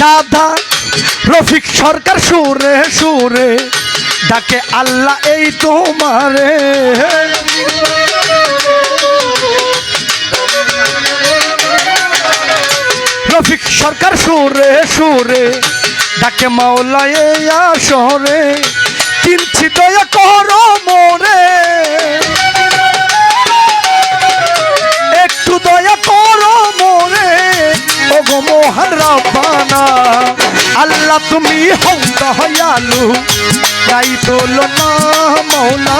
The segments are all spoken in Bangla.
দাদা রফিক সরকার সুরে সুরে ডাকে, আল্লাহ এই তোমারে। রফিক সরকার সুরে সুরে ডাকে, মাওলা এই আসরে কিনছি দয়া কর মোরে। একটু দয়া করো মোরে। ও গো মোহন রাব্বানা আল্লাহ তুমি হও দয়ালু তাই তোলো না মৌলা।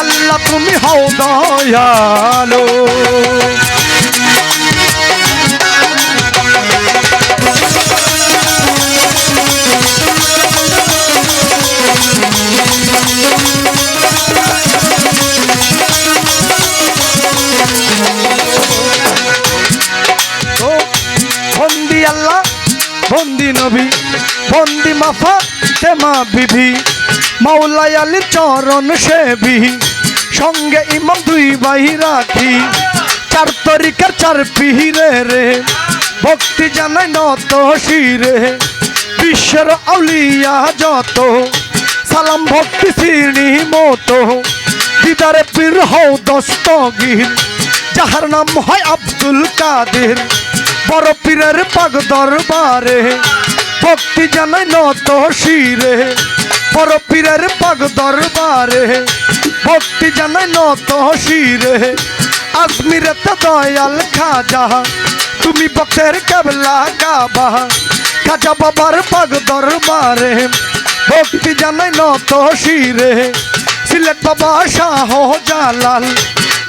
আল্লাহ তুমি হও দয়ালু। বন্দি মাফা, তেমা বিধি মাওলাই আলীর চরণ সেবি, সঙ্গে ইমাম দুই বাই রাখি। চার তরিকার চার পিহিরে রে, ভক্তি জানাই নত শিরে। বিশ্বের আউলিয়া যত, সালাম ভক্তি শ্রীণী মতো। দিদারে পীর হও দস্তগীর, যাহার নাম হয় আব্দুল কাদের। বড় পীরের পাগ দরবারে ভক্তি জানাই নত শিরে বড় পীরের পাগ দরবারে। ভক্তি জানাই নত শিরে আজমিরতে দয়াল খাজা, তুমি ভক্তের কেবলা কাবা খাজা বাবার পাগ দরবারে। ভক্তি জানাই নত শিরে সিলেট বাবা শাহ জালাল,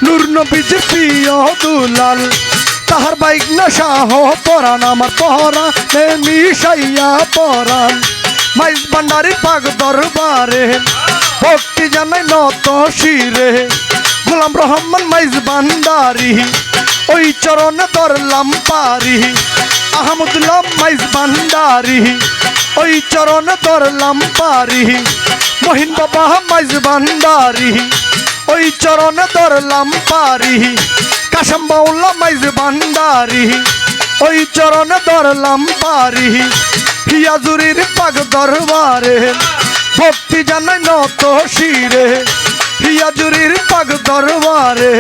নূর নবীজ প্রিয় দুলাল। তাহার বাইক না শাহ পরান আমার পহরা মিশাইয়া পরান মাইজ ভান্ডারি পাগ দরবারে, ভক্তি জানাই নত শিরে। গোলাম রহমান মাইজ ভান্ডারি, ওই চরণে ধরলাম পারি। আহমদুল্লাহ মাইজ ভান্ডারি, ওই চরণে ধরলাম পারি। মহিন বাবা মাইজ ভান্ডারি, ওই চরণে ধরলাম পারি। কাশম বাউল্লা মাইজ ভান্ডারি, ওই চরণে ধরলাম পারি হিয়াজুরির পাগ দরবারে, ভক্তি জানাই নত শিরে, হিয়াজুরির পাগ দরবারে,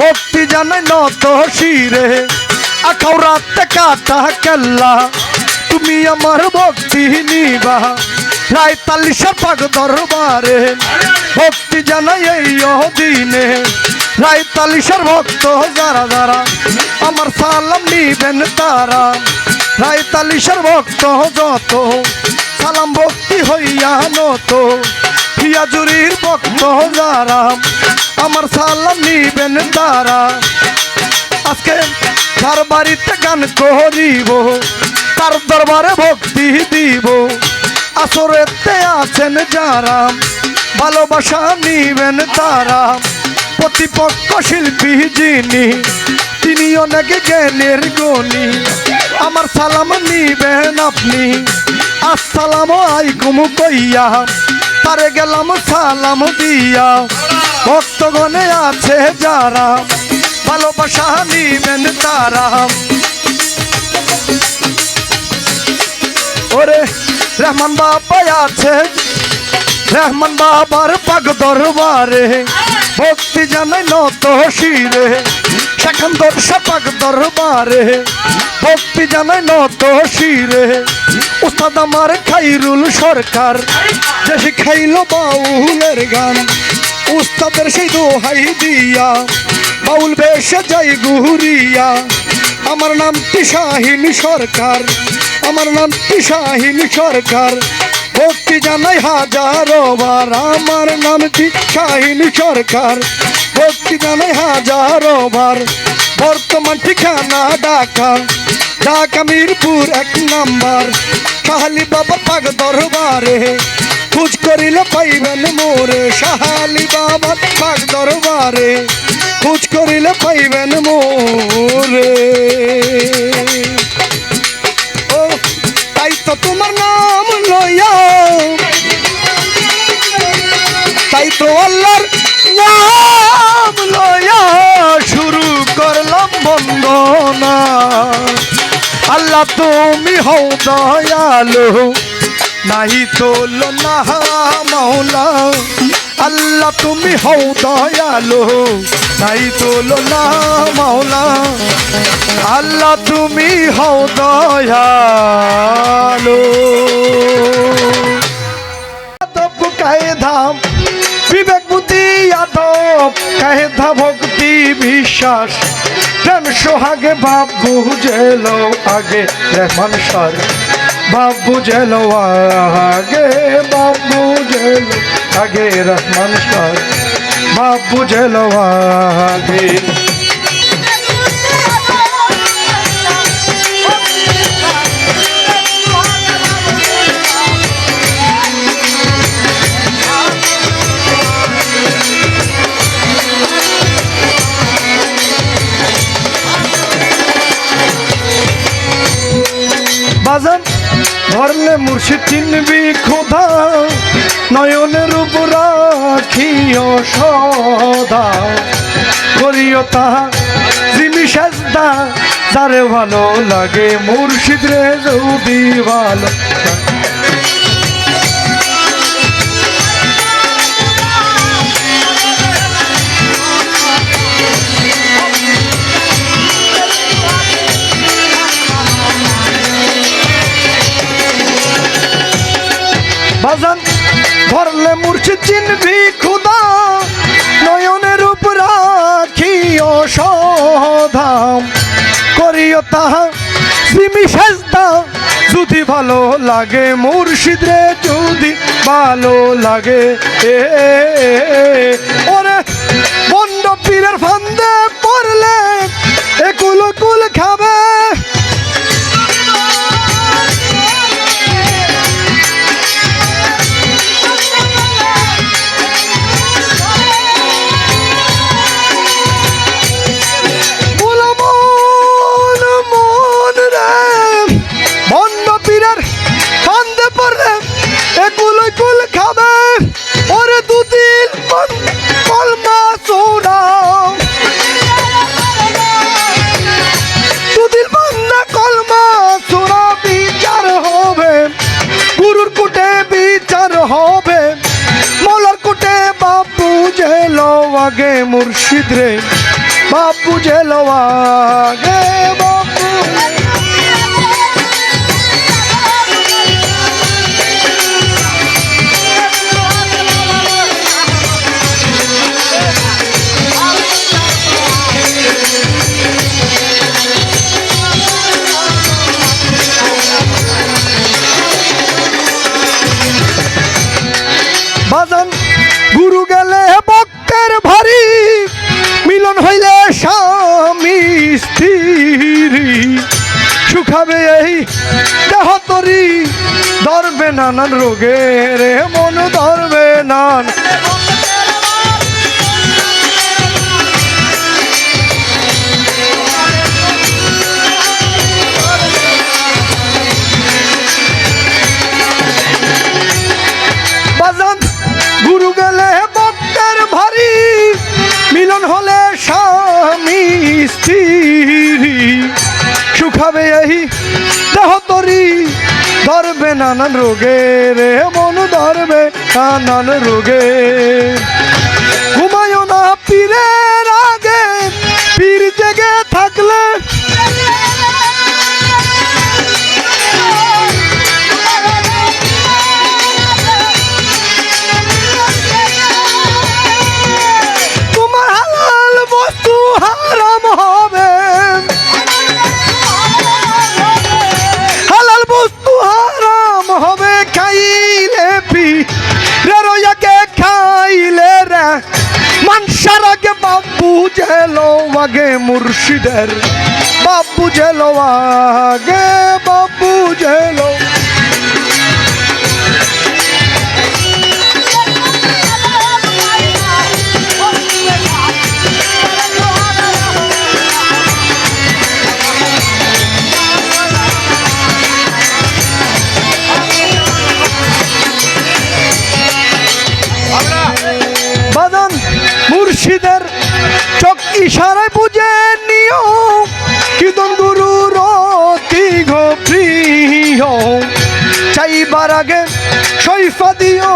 ভক্তি জানাই নত শিরে। আখাও রাতে কাটা কেল্লা তুমি আমার ভক্তি নিবা। রায় তালিশার পাগ দরবারে। ভক্তি জানাই এই দিনে রায় তালিশার ভক্ত যারা যারা, আমার সালাম নিবেন তারা। রায় তালিশার ভক্ত যত, সালাম ভক্তি হইয়া নত পিয়াজুরির ভক্ত যারা, আমার সালাম নিবেন তারা। আজকে তার বাড়িতে গান করিব, তার দরবারে ভক্তি দিব। আসরেতে আছেন যারা, ভালোবাসা নিবেন তারা। প্রতিপক্ষ শিল্পী যিনি, তিনি অনেক জ্ঞানের গণি। আমার সালাম নিবেন আপনি। আসসালাম আলাইকুম কইয়া, তারে গেলাম সালাম দিয়া। ভক্তগণে আছে যারা, ভালোবাসা নিবেন তারা। ওরে রহমান বাবা আছে। রহমান বাবার পাগ দরবারে, ভক্তি জানাই নত শিরে। সেখান দর্শা পাগ দরবারে, ভক্তি জানাই নত শিরে। উস্তাদ আমার খাইরুল সরকার, যে শিখাইল বাউলের গান। উস্তাদের সেই দোহাই দিয়া, বাউল বেশে যাই ঘুরিয়া আমার নাম শাহিন সরকার আমার নাম শাহিন সরকার। ভক্তি জানাই হাজারো বার, আমার নাম শাহিন সরকার। ভক্তি জানাই হাজারো বার, বর্তমান ঠিকানা ঢাকা। ঢাকা মিরপুর এক নাম্বার। শাহালি বাবা পাগ দরবারে, খুঁজ করিলে পাইবেন মোরে। শাহালি বাবা পাগ দরবারে, খুঁজ করিলে পাইবেন মোরে। তোমার নাম লইয়া। তাই তো আল্লাহর নাম লইয়া শুরু করলাম বন্দনা। আল্লাহ তুমি হও দয়ালু, নাহি তোল না মাওলা। আল্লাহ, তুমি হও দয়ালু। নাহি তোল না মাওলা। আল্লাহ, তুমি হও দয়ালু। আদব কায়দা বিবেক, বুদ্ধি, আদব কায়দা ভক্তি, বিশ্বাস। প্রেম, সোহাগে বাপ বুঝেলো আগে। রেহমান সর বাপ বুঝেলো আগে বাপ বুঝেলো। আগে রহমান সর বাপ বুঝেলো আগে। বাজান ধরলে মুর্শিদ চিনবি খোদা উপর রাখিও সদা, করিও তাহা জিমি সাজদা তারে ভালো লাগে মুর্শিদ রে যদি ভালো বাজান, ধরলে মুর্শিদ চিনবি খুদা। করিও তাহা সিমি সাজদা। যদি ভালো লাগে মুর্শিদ রে যদি ভালো লাগে এ হবে। মোলার কুটে বাপু জেলো আগে মুর্শিদ রে। বাপু জেলো আগে দেহ তরি ধরবে নানান রোগের মন ধরবে নান। স্ত্রী। সুখাবে এই তরি ধরবে নানান রোগে রে মন ধরবে নানান রোগে। ঘুমায় না বাবু জেলো আগে মুর্শিদের বাবু জেলো আগে বাবু জেলো বারাগে শৈফা দিও।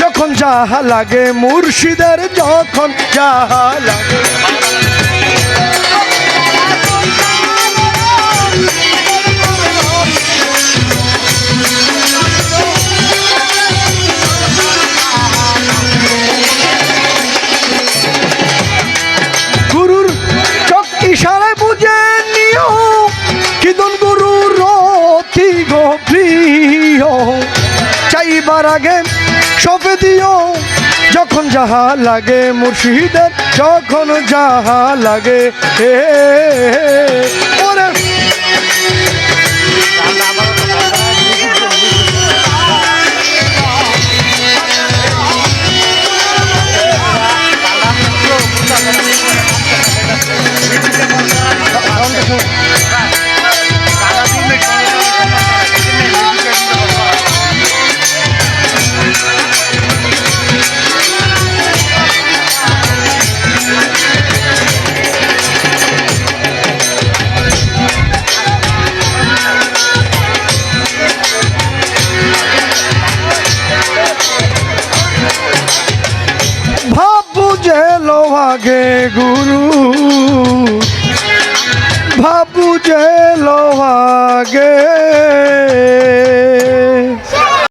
যখন যাহা লাগে মুর্শিদের যখন যাহা লাগে। চাইবার আগে সপে দিও যখন যাহা লাগে মুর্শিদের যখন যাহা লাগে হে ওরে ভাব বুঝেলো আগে